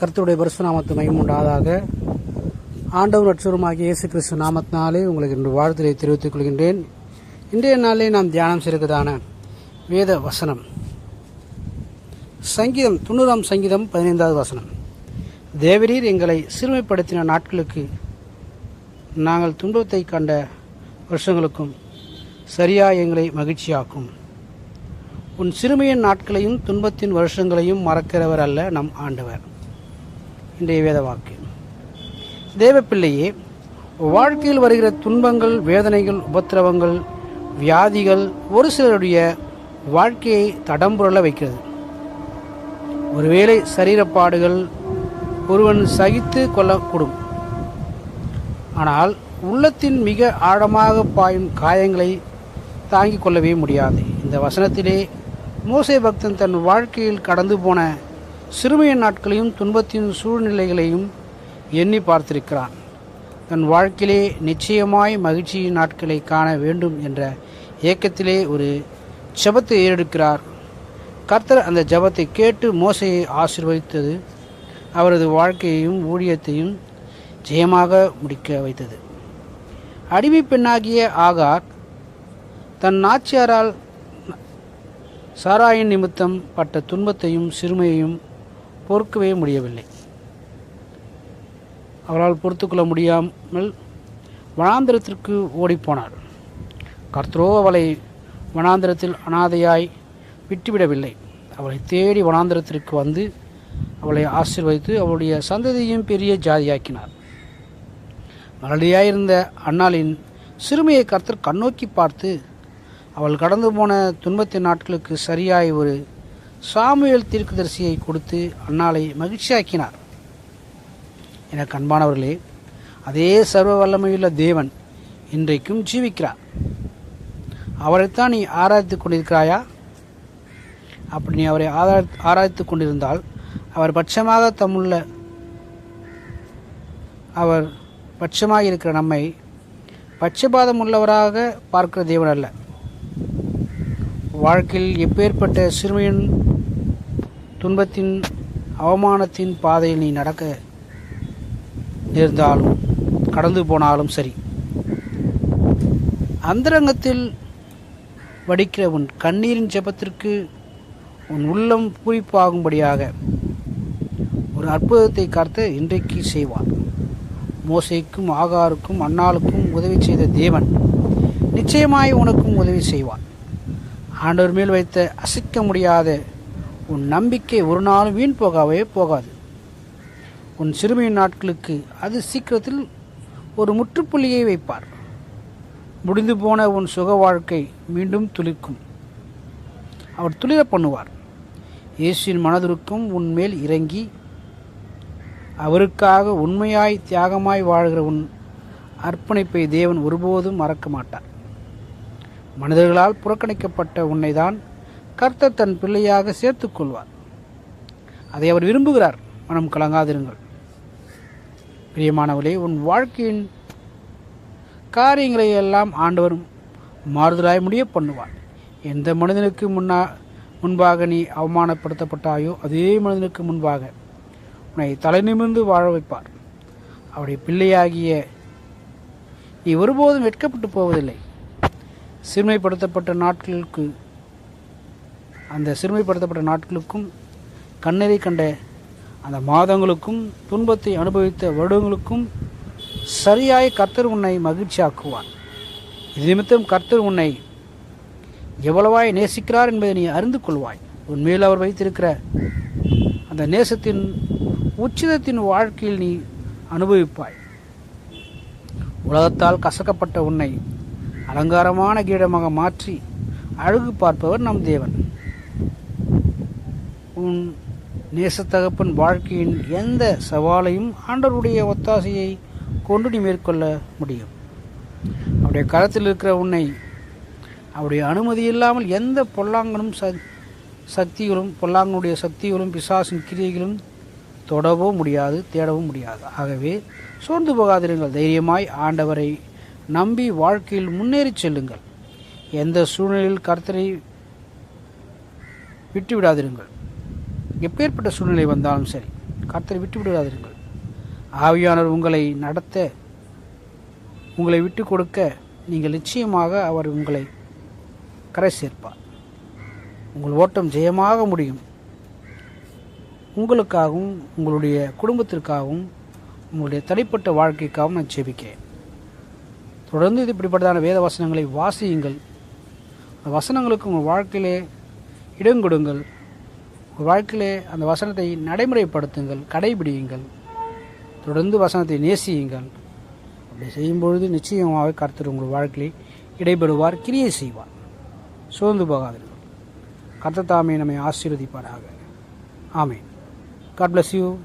கர்த்தருடைய பரிசு நாமத்து மைமுண்டாதாக ஆண்டவர் நட்சருமாகிய இயேசு கிறிஸ்து நாமத்தினாலே உங்களுக்கு இன்று வாழ்த்துரை தெரிவித்துக் கொள்கின்றேன். இன்றைய நாளிலே நாம் தியானம் செய்கிறதான வேத வசனம். சங்கீதம் தொண்ணூறாம் சங்கீதம் பதினைந்தாவது வசனம். தேவரீர் எங்களை சிறுமைப்படுத்தின நாட்களுக்கு நாங்கள் துன்பத்தை கண்ட வருஷங்களுக்கும் சரியாக எங்களை மகிழ்ச்சியாக்கும். உன் சிறுமையின் நாட்களையும் துன்பத்தின் வருஷங்களையும் மறக்கிறவர் அல்ல நம் ஆண்டவர். இன்றைய வேத வாக்கு தேவப்பிள்ளையே வாழ்க்கையில் வருகிற துன்பங்கள் வேதனைகள் உபத்திரவங்கள் வியாதிகள் ஒரு சிலருடைய வாழ்க்கையை தடம்புரள வைக்கிறது. ஒருவேளை சரீரப்பாடுகள் ஒருவன் சகித்து கொள்ளக்கூடும். ஆனால் உள்ளத்தின் மிக ஆழமாக பாயும் காயங்களை தாங்கிக் கொள்ளவே முடியாது. இந்த வசனத்திலே மூசை பக்தன் தன் வாழ்க்கையில் கடந்து போன சிறுமையின் நாட்களையும் துன்பத்தின் சூழ்நிலைகளையும் எண்ணி பார்த்திருக்கிறான். தன் வாழ்க்கையிலே நிச்சயமாய் மகிழ்ச்சியின் நாட்களை காண வேண்டும் என்ற ஏக்கத்திலே ஒரு ஜெபத்தை ஏறெடுக்கிறார். கர்த்தர் அந்த ஜபத்தை கேட்டு மோசையை ஆசிர்வதித்தது. அவரது வாழ்க்கையையும் ஊழியத்தையும் ஜெயமாக முடிக்க வைத்தது. அடிமை பெண்ணாகிய ஆகார் தன் நாச்சியாரால் சாராயின் நிமித்தம் பட்ட துன்பத்தையும் சிறுமையையும் பொறுக்கவே முடியவில்லை. அவரால் பொறுத்துக்கொள்ள முடியாமல் வனாந்திரத்திற்கு ஓடிப்போனாள் கர்த்தரோ அவளை வனாந்திரத்தில் அனாதையாய் விட்டுவிடவில்லை. அவளை தேடி வனாந்திரத்திற்கு வந்து அவளை ஆசீர்வதித்து அவளுடைய சந்ததியையும் பெரிய ஜாதியாக்கினார். மலடியாயிருந்த அண்ணாளின் சிறுமியை கர்த்தர் கண்ணோக்கி பார்த்து அவள் கடந்து போன துன்பத்தின் நாட்களுக்கு சரியாய் ஒரு சாமுவேல் தீர்க்கதரிசியை கொடுத்து அன்னாலை மகிழ்ச்சியாக்கினார். எனக்கு அன்பானவர்களே அதே சர்வ வல்லமையுள்ள தேவன் இன்றைக்கும் ஜீவிக்கிறார். அவரைத்தான் நீ ஆராய்த்து கொண்டிருக்கிறாயா? அப்படி நீ அவரை ஆராய் ஆராய்த்து கொண்டிருந்தால் அவர் பட்சமாக தம்முள்ள அவர் பட்சமாக இருக்கிற நம்மை பட்சபாதம் உள்ளவராக பார்க்கிற தேவன் அல்ல. வாழ்க்கையில் எப்பேற்பட்ட சிறுமையின் துன்பத்தின் அவமானத்தின் பாதையில் நீ நடக்க நேர்ந்தாலும் கடந்து போனாலும் சரி. அந்தரங்கத்தில் வடிக்கிற உன் கண்ணீரின் ஜெபத்திற்கு உன் உள்ளம் பூரிப்பாகும்படியாக ஒரு அற்புதத்தை காத்த இன்றைக்கு செய்வார் மோசைக்கும் ஆகாருக்கும் அன்னாளுக்கும் உதவி செய்த தேவன் நிச்சயமாய் உனக்கும் உதவி செய்வார் ஆண்டவர் மேல் வைத்த அசைக்க முடியாத உன் நம்பிக்கை ஒரு நாளும் வீண் போகவே போகாது. உன் சிறுமியின் நாட்களுக்கு அது சீக்கிரத்தில் ஒரு முற்றுப்புள்ளியை வைப்பார். முடிந்து போன உன் சுக வாழ்க்கை மீண்டும் துளிர்க்கும். அவர் துளிர பண்ணுவார். இயேசுவின் மனதிற்கும் உன் மேல் இறங்கி அவருக்காக உண்மையாய் தியாகமாய் வாழ்கிற உன் அர்ப்பணிப்பை தேவன் ஒருபோதும் மறக்க மாட்டார். மனிதர்களால் புறக்கணிக்கப்பட்ட உன்னைதான் கர்த்தர் தன் பிள்ளையாக சேர்த்துக்கொள்வார் அதை அவர் விரும்புகிறார். மனம் கலங்காதிருங்கள். பிரியமானவர்களே உன் வாழ்க்கையின் காரியங்களை எல்லாம் ஆண்டவரும் மாறுதலாய் முடிய பண்ணுவார். எந்த மனிதனுக்கு முன்னா முன்பாக நீ அவமானப்படுத்தப்பட்டாயோ அதே மனிதனுக்கு முன்பாக உன்னை தலை நிமிர்ந்து வாழ வைப்பார். அவருடைய பிள்ளையாகிய நீ ஒருபோதும் வெட்கப்பட்டு போவதில்லை. சிறுமைப்படுத்தப்பட்ட நாட்களுக்கு அந்த சிறுமைப்படுத்தப்பட்ட நாட்களுக்கும் கண்ணீரை கண்ட அந்த மாதங்களுக்கும் துன்பத்தை அனுபவித்த வருடங்களுக்கும் சரியாய் கர்த்தர் உன்னை மகிழ்ச்சியாக்குவான் இது நிமித்தம் கர்த்தர் உன்னை எவ்வளவாய் நேசிக்கிறார் என்பதை நீ அறிந்து கொள்வாய். உண்மையில் அவர் வைத்திருக்கிற அந்த நேசத்தின் உச்சிதத்தின் வாழ்க்கையில் நீ அனுபவிப்பாய். உலகத்தால் கசக்கப்பட்ட உன்னை அலங்காரமான கீடமாக மாற்றி அழகு பார்ப்பவர் நம் தேவன். உன் நேசத்தகப்பன் வாழ்க்கையின் எந்த சவாலையும் ஆண்டவருடைய ஒத்தாசையை கொண்டு நீ மேற்கொள்ள முடியும். அவருடைய கரத்தில் இருக்கிற உன்னை அவருடைய அனுமதி இல்லாமல் எந்த பொல்லாங்கனும் ச சக்திகளும் பொல்லாங்கனுடைய சக்திகளும் பிசாசின் கிரியைகளும் தொடவோ முடியாது தேடவும் முடியாது. ஆகவே சோர்ந்து போகாதிருங்கள். தைரியமாய் ஆண்டவரை நம்பி வாழ்க்கையில் முன்னேறிச் செல்லுங்கள். எந்த சூழ்நிலையில் கர்த்தரை விட்டு விடாதிருங்கள் எப்பேற்பட்ட சூழ்நிலை வந்தாலும் சரி கர்த்தரை விட்டு விடாதீர்கள் ஆவியானவர் உங்களை நடத்த உங்களை விட்டு கொடுக்க நீங்கள் நிச்சயமாக அவர் உங்களை கரை சேர்ப்பார். உங்கள் ஓட்டம் ஜெயமாக முடியும். உங்களுக்காகவும் உங்களுடைய குடும்பத்திற்காகவும் உங்களுடைய தனிப்பட்ட வாழ்க்கைக்காகவும் நான் ஜெபிக்கிறேன். தொடர்ந்து இது இப்படிப்பட்டதான வேத வசனங்களை வாசியுங்கள். அந்த வசனங்களுக்கு உங்கள் வாழ்க்கையிலே இடம் கொடுங்கள். வாழ்க்கையிலே அந்த வசனத்தை நடைமுறைப்படுத்துங்கள் கடைபிடியுங்கள். தொடர்ந்து வசனத்தை நேசியுங்கள். அப்படி செய்யும் பொழுது நிச்சயமாக கர்த்தர் உங்கள் வாழ்க்கையில் இடைபெறுவார் கிரியை செய்வார். சோர்ந்து போகாதீர்கள் கர்த்தர் தாமே நம்மை ஆசீர்வதிப்பாராக. ஆமேன். God bless you